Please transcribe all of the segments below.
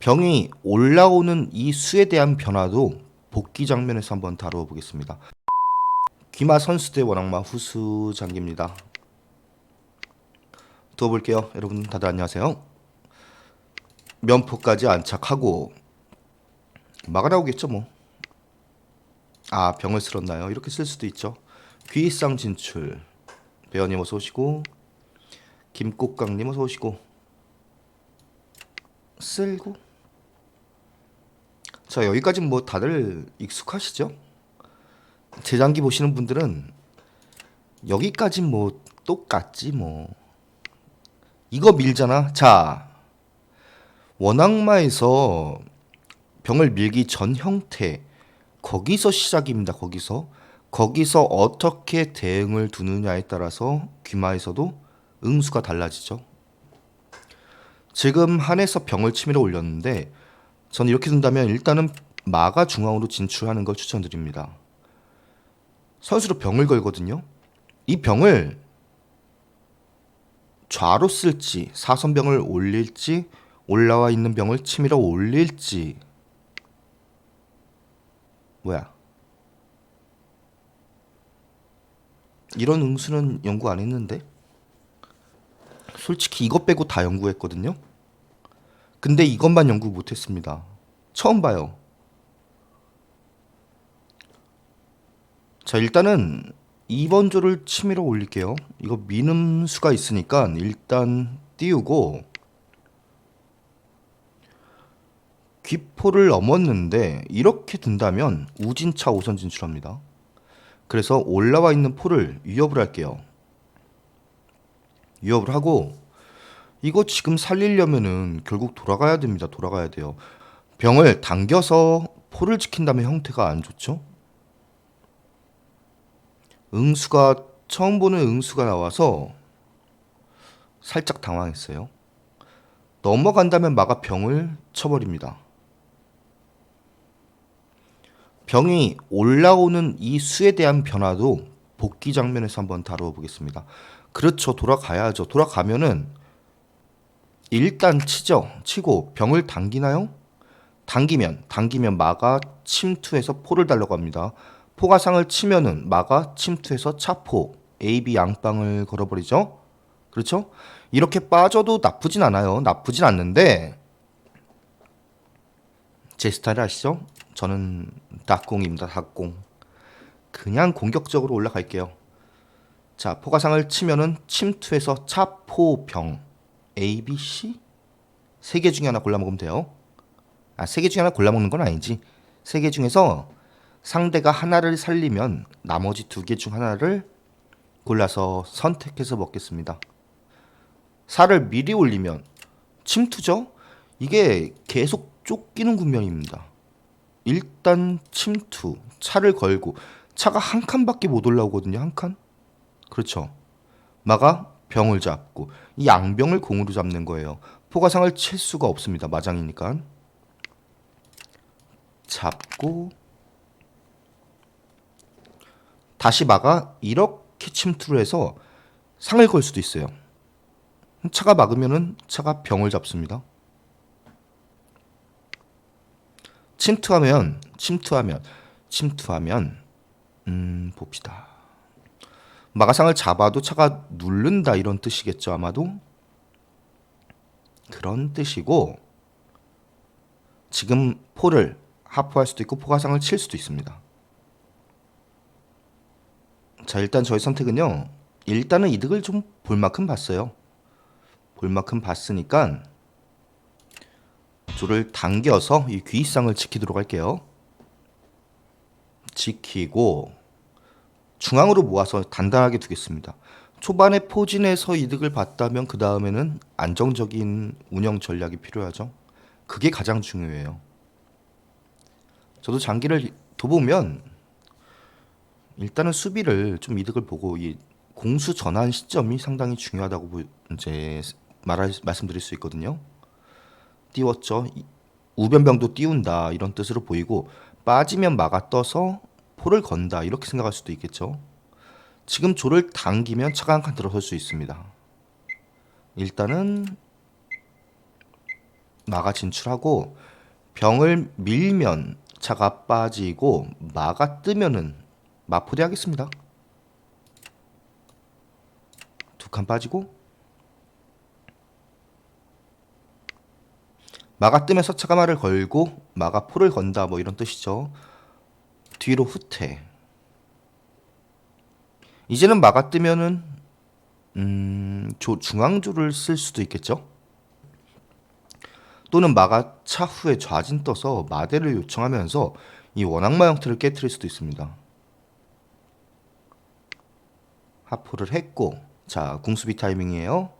병이 올라오는 이 수에 대한 변화도 복귀 장면에서 한번 다루어 보겠습니다. 귀마 선수 대 원악마 후수 장기입니다. 두어 볼게요. 여러분 다들 안녕하세요. 면포까지 안착하고 막아 나오겠죠 뭐. 아 병을 쓸었나요? 이렇게 쓸 수도 있죠. 귀상 진출 배원님 어서 오시고 김꽃강님 어서 오시고 쓸고 자 여기까지 뭐 다들 익숙하시죠? 재장기 보시는 분들은 여기까지 뭐 똑같지 뭐. 이거 밀잖아. 자 원악마에서 병을 밀기 전 형태 거기서 시작입니다 거기서. 거기서 어떻게 대응을 두느냐에 따라서 귀마에서도 응수가 달라지죠. 지금 한에서 병을 치밀어 올렸는데 저는 이렇게 둔다면 일단은 마가 중앙으로 진출하는 걸 추천드립니다. 선수로 병을 걸거든요. 이 병을 좌로 쓸지 사선병을 올릴지 올라와 있는 병을 치밀어 올릴지 뭐야 이런 응수는 연구 안 했는데 솔직히 이것 빼고 다 연구했거든요. 근데 이것만 연구 못했습니다. 처음 봐요. 자 일단은 2번 조를 치밀어 올릴게요. 이거 미는 수가 있으니까 일단 띄우고 귀포를 넘었는데 이렇게 둔다면 우진차 우선 진출합니다. 그래서 올라와 있는 포를 위협을 할게요. 위협을 하고 이거 지금 살리려면은 결국 돌아가야 됩니다. 돌아가야 돼요. 병을 당겨서 포를 지킨다면 형태가 안 좋죠. 응수가 처음 보는 응수가 나와서 살짝 당황했어요. 넘어간다면 마가 병을 쳐버립니다. 병이 올라오는 이 수에 대한 변화도 복귀 장면에서 한번 다루어 보겠습니다. 그렇죠. 돌아가야죠. 돌아가면은 일단 치죠. 치고 병을 당기나요? 당기면 당기면 마가 침투해서 포를 달라고 합니다. 포가 상을 치면은 마가 침투해서 차포 AB 양빵을 걸어버리죠. 그렇죠? 이렇게 빠져도 나쁘진 않아요. 나쁘진 않는데 제 스타일 아시죠? 저는 닭공입니다. 닭공. 그냥 공격적으로 올라갈게요. 자, 포가상을 치면은 침투해서 차포병 A, B, C 세 개 중에 하나 골라 먹으면 돼요. 아, 세 개 중에 하나 골라 먹는 건 아니지. 세 개 중에서 상대가 하나를 살리면 나머지 두 개 중 하나를 골라서 선택해서 먹겠습니다. 살을 미리 올리면 침투죠? 이게 계속 쫓기는 국면입니다. 일단 침투, 차를 걸고 차가 한 칸밖에 못 올라오거든요. 한 칸. 그렇죠. 마가 병을 잡고 이 양병을 공으로 잡는 거예요. 포가상을 칠 수가 없습니다. 마장이니까. 잡고 다시 마가 이렇게 침투를 해서 상을 걸 수도 있어요. 차가 막으면은 차가 병을 잡습니다. 침투하면 침투하면 침투하면 음 봅시다. 마가상을 잡아도 차가 누른다 이런 뜻이겠죠 아마도 그런 뜻이고 지금 포를 하프할 수도 있고 포가상을 칠 수도 있습니다. 자 일단 저희 선택은요 일단은 이득을 좀 볼 만큼 봤어요. 볼 만큼 봤으니까 줄을 당겨서 이 귀상을 지키도록 할게요. 지키고 중앙으로 모아서 단단하게 두겠습니다. 초반에 포진해서 이득을 봤다면 그 다음에는 안정적인 운영 전략이 필요하죠. 그게 가장 중요해요. 저도 장기를 둬보면 일단은 수비를 좀 이득을 보고 이 공수 전환 시점이 상당히 중요하다고 보- 이제 말할 말씀드릴 수 있거든요. 띄웠죠. 이- 우변병도 띄운다 이런 뜻으로 보이고 빠지면 막아 떠서 포를 건다 이렇게 생각할 수도 있겠죠. 지금 조를 당기면 차가 한 칸 들어설 수 있습니다. 일단은 마가 진출하고 병을 밀면 차가 빠지고 마가 뜨면은 마포대하겠습니다. 두 칸 빠지고 마가 뜨면서 차가 말을 걸고 마가 포를 건다 뭐 이런 뜻이죠. 뒤로 후퇴. 이제는 마가 뜨면은 음, 조, 중앙조를 쓸 수도 있겠죠. 또는 마가 차후에 좌진 떠서 마대를 요청하면서 이 원악마 형태를 깨뜨릴 수도 있습니다. 하포를 했고 자 궁수비 타이밍이에요.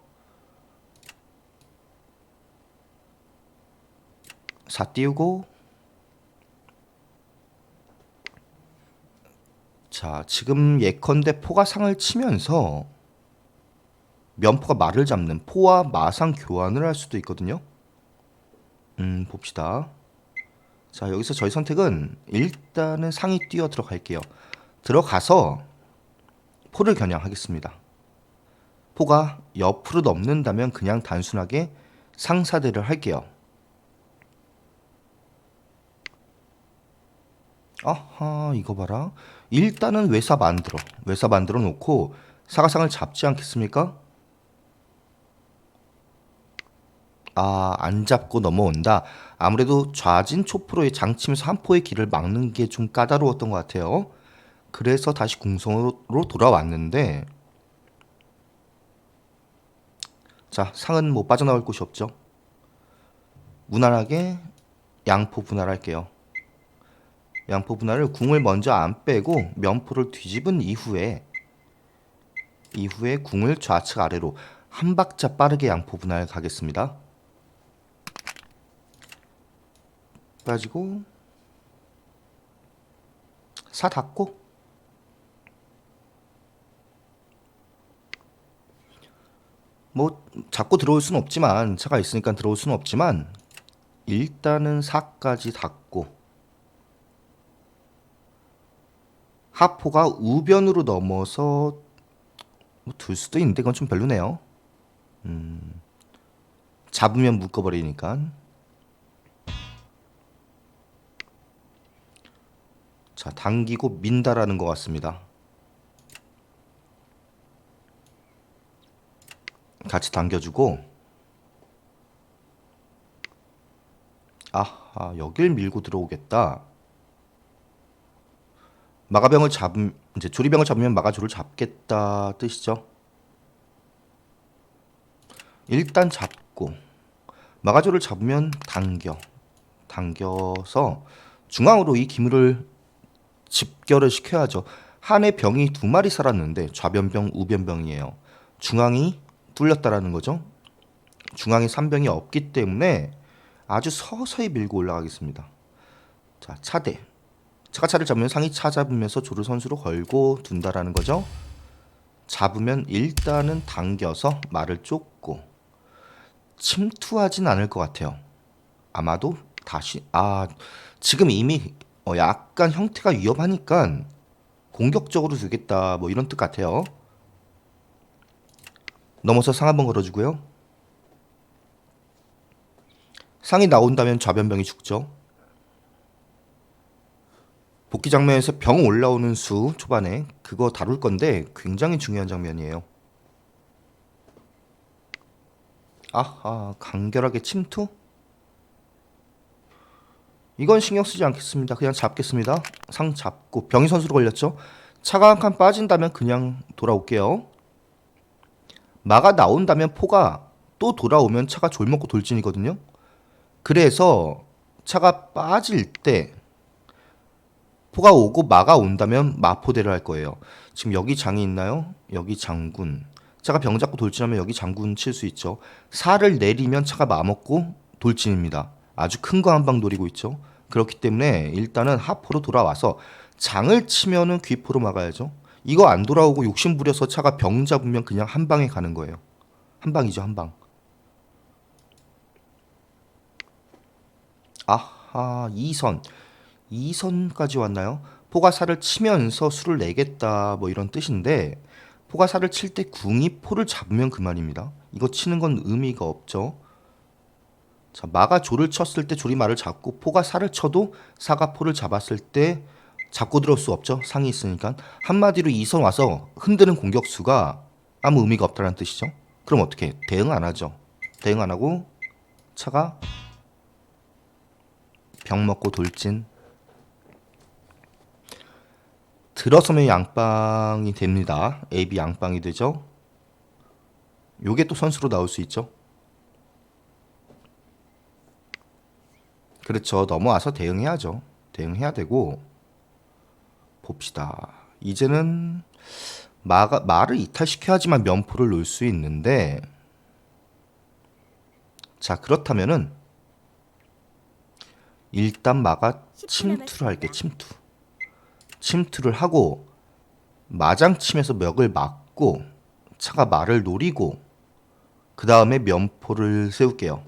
사 띄우고 자 지금 예컨대 포가 상을 치면서 면포가 말을 잡는 포와 마상 교환을 할 수도 있거든요. 음 봅시다. 자 여기서 저희 선택은 일단은 상이 뛰어 들어갈게요. 들어가서 포를 겨냥하겠습니다. 포가 옆으로 넘는다면 그냥 단순하게 상사대를 할게요. 아하 이거 봐라. 일단은 외사 만들어 외사 만들어 놓고 사가상을 잡지 않겠습니까? 아, 안 잡고 넘어온다. 아무래도 좌진 초프로의 장치면서 한 포의 길을 막는 게 좀 까다로웠던 것 같아요. 그래서 다시 궁성으로 돌아왔는데 자, 상은 뭐 빠져나올 곳이 없죠. 무난하게 양포 분할할게요. 양포 분할을 궁을 먼저 안 빼고 면포를 뒤집은 이후에 이후에 궁을 좌측 아래로 한 박자 빠르게 양포 분할 가겠습니다. 빠지고 사 닫고 뭐 잡고 들어올 수는 없지만 차가 있으니까 들어올 수는 없지만 일단은 사까지 닫고 하포가 우변으로 넘어서 뭐 둘 수도 있는데 그건 좀 별로네요. 음, 잡으면 묶어버리니까. 자, 당기고 민다라는 것 같습니다. 같이 당겨주고 아하 여길 밀고 들어오겠다 마가병을 잡음 이제 조리병을 잡으면 마가조를 잡겠다 뜻이죠 일단 잡고 마가조를 잡으면 당겨 당겨서 중앙으로 이 기물을 집결을 시켜야죠 한해 병이 두 마리 살았는데 좌변병 우변병이에요 중앙이 뚫렸다라는 거죠. 중앙에 산병이 없기 때문에 아주 서서히 밀고 올라가겠습니다. 자, 차대. 차가 차를 잡으면 상이 차 잡으면서 조를 선수로 걸고 둔다라는 거죠. 잡으면 일단은 당겨서 말을 쫓고 침투하진 않을 것 같아요. 아마도 다시 아 지금 이미 어, 약간 형태가 위험하니까 공격적으로 되겠다 뭐 이런 뜻 같아요. 넘어서 상 한번 걸어주고요. 상이 나온다면 좌변병이 죽죠. 복귀 장면에서 병 올라오는 수 초반에 그거 다룰 건데 굉장히 중요한 장면이에요. 아하 간결하게 침투? 이건 신경 쓰지 않겠습니다. 그냥 잡겠습니다. 상 잡고 병이 선수로 걸렸죠. 차가 한 칸 빠진다면 그냥 돌아올게요. 마가 나온다면 포가 또 돌아오면 차가 졸먹고 돌진이거든요. 그래서 차가 빠질 때 포가 오고 마가 온다면 마포대를 할 거예요. 지금 여기 장이 있나요? 여기 장군. 차가 병 잡고 돌진하면 여기 장군 칠 수 있죠. 살을 내리면 차가 마먹고 돌진입니다. 아주 큰 거 한 방 노리고 있죠. 그렇기 때문에 일단은 하포로 돌아와서 장을 치면은 귀포로 막아야죠. 이거 안 돌아오고 욕심 부려서 차가 병 잡으면 그냥 한 방에 가는 거예요. 한 방이죠, 한 방. 아하, 2선. 2선까지 왔나요? 포가사를 치면서 수를 내겠다 뭐 이런 뜻인데 포가사를 칠 때 궁이 포를 잡으면 그만입니다. 이거 치는 건 의미가 없죠. 자, 마가 조를 쳤을 때 조리 말을 잡고 포가 살을 쳐도 사가 포를 잡았을 때 잡고 들어올 수 없죠. 상이 있으니까. 한마디로 이 선 와서 흔드는 공격수가 아무 의미가 없다는 뜻이죠. 그럼 어떻게? 해? 대응 안 하죠. 대응 안 하고 차가 병 먹고 돌진 들어서면 양빵이 됩니다. AB 양빵이 되죠. 요게 또 선수로 나올 수 있죠. 그렇죠. 넘어와서 대응해야죠. 대응해야 되고 봅시다. 이제는 마가 말을 이탈시켜야지만 면포를 놓을 수 있는데 자 그렇다면은 일단 마가 침투를 할게 침투 침투를 하고 마장침에서 멱을 막고 차가 말을 노리고 그 다음에 면포를 세울게요.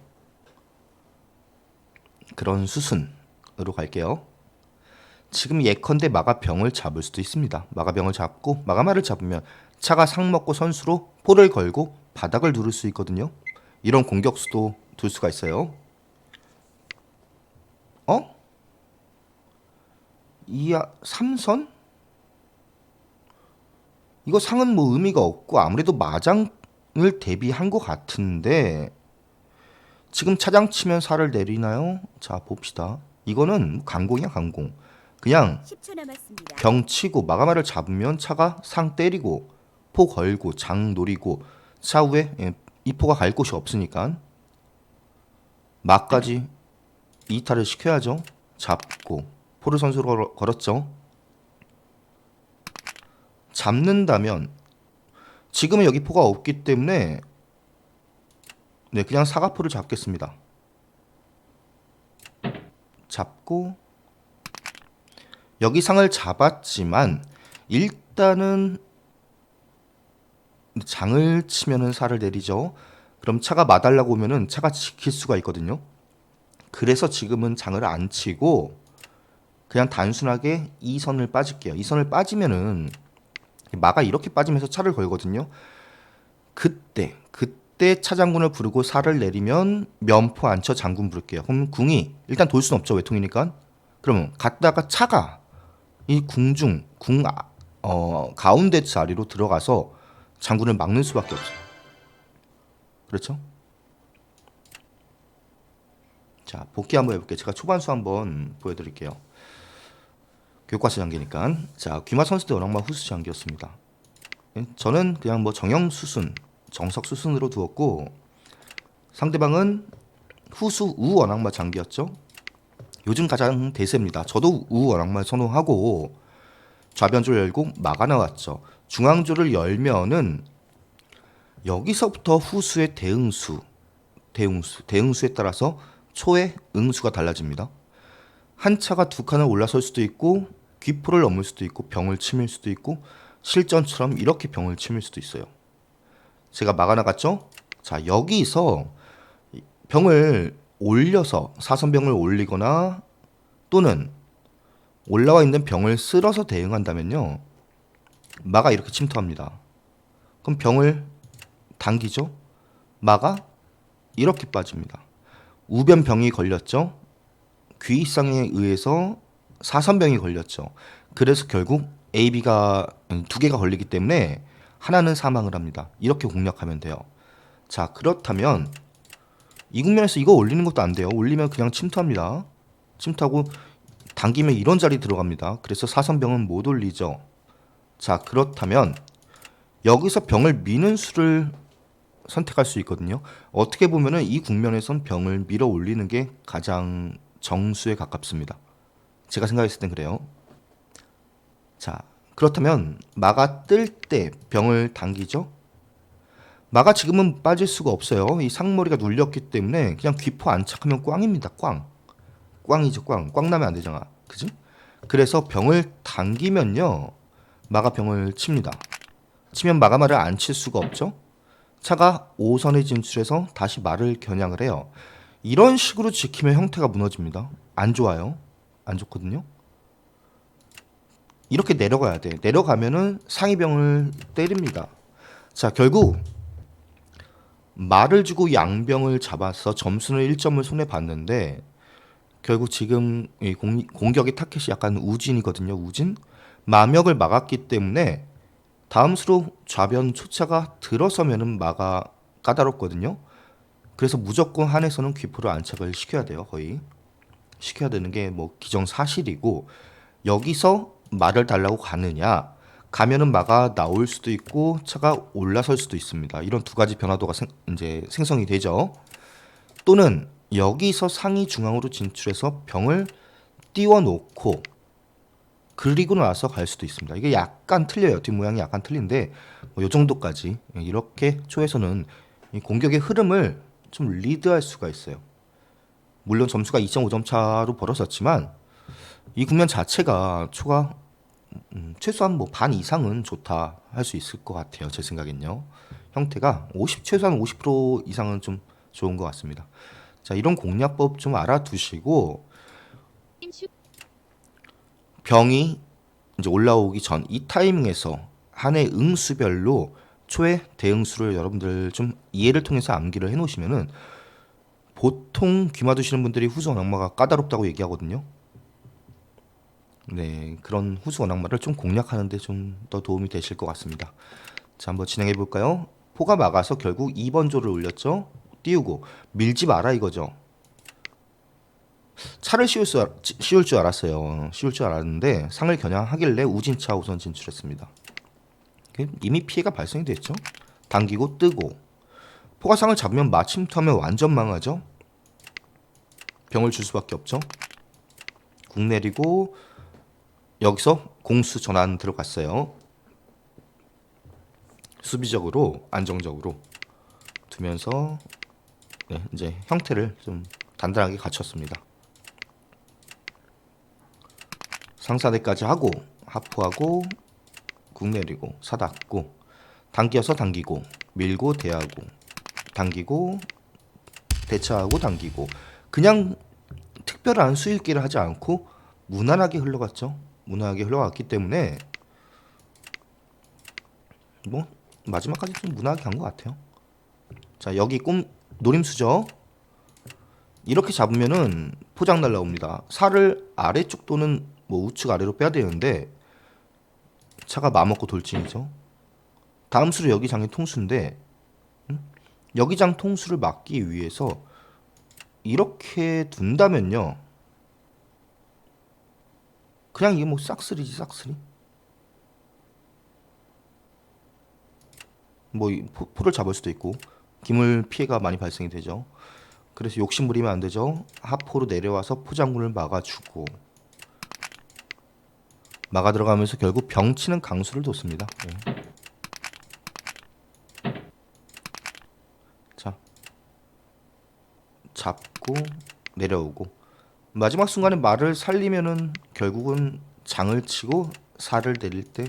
그런 수순으로 갈게요. 지금 예컨대 마가 병을 잡을 수도 있습니다. 마가 병을 잡고 마가마를 잡으면 차가 상 먹고 선수로 포를 걸고 바닥을 누를 수 있거든요. 이런 공격수도 둘 수가 있어요. 어? 이야 삼선? 이거 상은 뭐 의미가 없고 아무래도 마장을 대비한 것 같은데 지금 차장 치면 살을 내리나요? 자 봅시다. 이거는 강공이야 강공. 그냥 10초 남았습니다. 병 치고 마가마를 잡으면 차가 상 때리고 포 걸고 장 노리고 차후에 예, 이 포가 갈 곳이 없으니까 막까지 이탈을 시켜야죠. 잡고 포를 선수로 걸었죠. 잡는다면 지금은 여기 포가 없기 때문에 네 그냥 사과포를 잡겠습니다. 잡고 여기 상을 잡았지만 일단은 장을 치면은 살을 내리죠. 그럼 차가 마달라고 오면은 차가 지킬 수가 있거든요. 그래서 지금은 장을 안 치고 그냥 단순하게 이 선을 빠질게요. 이 선을 빠지면은 마가 이렇게 빠지면서 차를 걸거든요. 그때 그때 차장군을 부르고 살을 내리면 면포 안쳐 장군 부를게요. 그럼 궁이 일단 돌 수는 없죠 외통이니까. 그러면 갔다가 차가 이 궁중 궁 아- 어, 가운데 자리로 들어가서 장군을 막는 수밖에 없어요. 그렇죠? 자 복귀 한번 해볼게요. 제가 초반수 한번 보여드릴게요. 교과서 장기니까 자 귀마 선수대 원악마 후수 장기였습니다. 예, 저는 그냥 뭐 정형 수순 정석 수순으로 두었고 상대방은 후수 우 원악마 장기였죠. 요즘 가장 대세입니다. 저도 우 원악마 선호하고 좌변줄 열고 마가 나왔죠. 중앙줄을 열면은 여기서부터 후수의 대응수, 대응수, 대응수에 따라서 초의 응수가 달라집니다. 한 차가 두 칸을 올라설 수도 있고 귀포를 넘을 수도 있고 병을 치밀 수도 있고 실전처럼 이렇게 병을 치밀 수도 있어요. 제가 막아 나갔죠? 자 여기서 이 병을 올려서 사선병을 올리거나 또는 올라와 있는 병을 쓸어서 대응한다면요. 마가 이렇게 침투합니다. 그럼 병을 당기죠. 마가 이렇게 빠집니다. 우변병이 걸렸죠. 귀이상에 의해서 사선병이 걸렸죠. 그래서 결국 AB가 두 개가 걸리기 때문에 하나는 사망을 합니다. 이렇게 공략하면 돼요. 자 그렇다면 이 국면에서 이거 올리는 것도 안 돼요. 올리면 그냥 침투합니다. 침투하고 당기면 이런 자리 들어갑니다. 그래서 사선병은 못 올리죠. 자 그렇다면 여기서 병을 미는 수를 선택할 수 있거든요. 어떻게 보면은 이 국면에선 병을 밀어 올리는 게 가장 정수에 가깝습니다. 제가 생각했을 땐 그래요. 자, 그렇다면 마가 뜰 때 병을 당기죠. 마가 지금은 빠질 수가 없어요. 이 상머리가 눌렸기 때문에 그냥 귀포 안착하면 꽝입니다. 꽝. 꽝이죠, 꽝. 꽝 나면 안 되잖아. 그지? 그래서 병을 당기면요. 마가 병을 칩니다. 치면 마가 말을 안 칠 수가 없죠. 차가 5선에 진출해서 다시 말을 겨냥을 해요. 이런 식으로 지키면 형태가 무너집니다. 안 좋아요. 안 좋거든요. 이렇게 내려가야 돼. 내려가면은 상위병을 때립니다. 자, 결국 말을 주고 양병을 잡아서 점수는 1점을 손에 봤는데 결국 지금 이 공, 공격의 타켓이 약간 우진이거든요. 우진 마명을 막았기 때문에 다음 수로 좌변 초차가 들어서면은 마가 까다롭거든요. 그래서 무조건 한에서는 귀포를 안착을 시켜야 돼요. 거의 시켜야 되는 게 뭐 기정사실이고 여기서 말을 달라고 가느냐 가면은 마가 나올 수도 있고 차가 올라설 수도 있습니다. 이런 두 가지 변화도가 생, 이제 생성이 되죠. 또는 여기서 상위 중앙으로 진출해서 병을 띄워놓고 그리고 나서 갈 수도 있습니다. 이게 약간 틀려요. 뒷 모양이 약간 틀린데 뭐 이 정도까지 이렇게 초에서는 이 공격의 흐름을 좀 리드할 수가 있어요. 물론 점수가 2.5점 차로 벌어졌지만 이 국면 자체가 초가 음, 최소한 뭐 반 이상은 좋다 할 수 있을 것 같아요. 제 생각엔요. 형태가 50 최소한 50% 이상은 좀 좋은 것 같습니다. 자 이런 공략법 좀 알아두시고 병이 이제 올라오기 전 이 타이밍에서 한 해 응수별로 초의 대응수를 여러분들 좀 이해를 통해서 암기를 해놓으시면은 보통 귀마 두시는 분들이 후수 원악마가 까다롭다고 얘기하거든요. 네, 그런 후수 원악마를 좀 공략하는데 좀 더 도움이 되실 것 같습니다. 자, 한번 진행해 볼까요? 포가 막아서 결국 2번 조를 올렸죠. 띄우고 밀지 마라 이거죠. 차를 씌울, 수, 씌울 줄 알았어요. 씌울 줄 알았는데 상을 겨냥하길래 우진차 우선 진출했습니다. 이미 피해가 발생이 됐죠. 당기고 뜨고 포가 상을 잡으면 마침투하면 완전 망하죠. 병을 줄 수밖에 없죠. 국 내리고 여기서 공수 전환 들어갔어요. 수비적으로 안정적으로 두면서 네, 이제 형태를 좀 단단하게 갖췄습니다. 상사대까지 하고 하프하고 국 내리고 사닫고 당겨서 당기고 밀고 대하고 당기고 대차하고 당기고 그냥 특별한 수익기를 하지 않고 무난하게 흘러갔죠. 무난하게 흘러갔기 때문에 뭐 마지막까지 좀 무난하게 간 것 같아요. 자 여기 꼼 노림수죠. 이렇게 잡으면은 포장 날라옵니다. 살을 아래쪽 또는 뭐 우측 아래로 빼야 되는데 차가 마먹고 돌진이죠. 다음 수로 여기 장의 통수인데 음? 여기 장 통수를 막기 위해서 이렇게 둔다면요. 그냥 이게 뭐 싹쓸이지 싹쓸이. 뭐 포를 잡을 수도 있고 기물 피해가 많이 발생이 되죠. 그래서 욕심 부리면 안 되죠. 하포로 내려와서 포장문을 막아주고 막아 들어가면서 결국 병치는 강수를 뒀습니다. 네. 자 잡고 내려오고 마지막 순간에 말을 살리면은 결국은 장을 치고 살을 내릴 때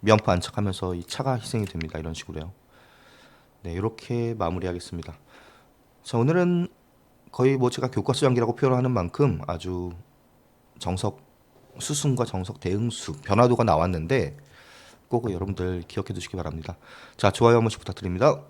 면포 안착하면서 이 차가 희생이 됩니다. 이런 식으로요. 네, 이렇게 마무리하겠습니다. 자, 오늘은 거의 뭐 제가 교과서 장기라고 표현하는 만큼 아주 정석 수순과 정석 대응수 변화도가 나왔는데 꼭 여러분들 기억해 두시기 바랍니다. 자, 좋아요 한 번씩 부탁드립니다.